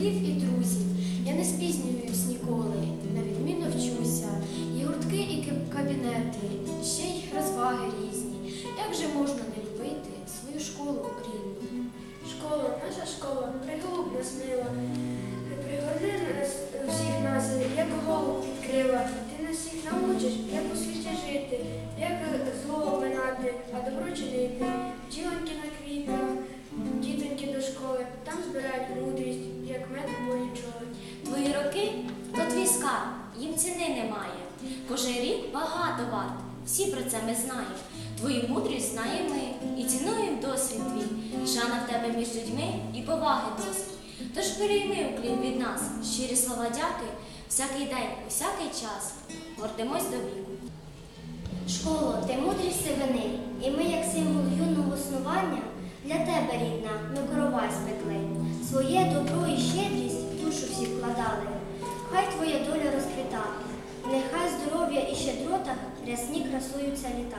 вчителів і друзів. Я не спізнююсь ніколи, на відміну вчуся. І гуртки, і кабінети, ще й розваги різні. Як же можна не школи, там збирають мудрість, як мед у чоли. Твої роки то твій скарб, їм ціни немає. Кожен рік багато варт, всі про це ми знаємо. Твою мудрість знаємо ми і цінуємо досвід твій. Шана в тебе між людьми і поваги досить. Тож перейми уклін від нас, щирі слова дяки, всякий день, усякий час. Гордимось до віку. Школо, ти мудрість сивини, і ми, як символ юного снування, для тебе, рідна, всі. Хай твоя доля розквіта, нехай здоров'я і щедрота рясні красуються літа.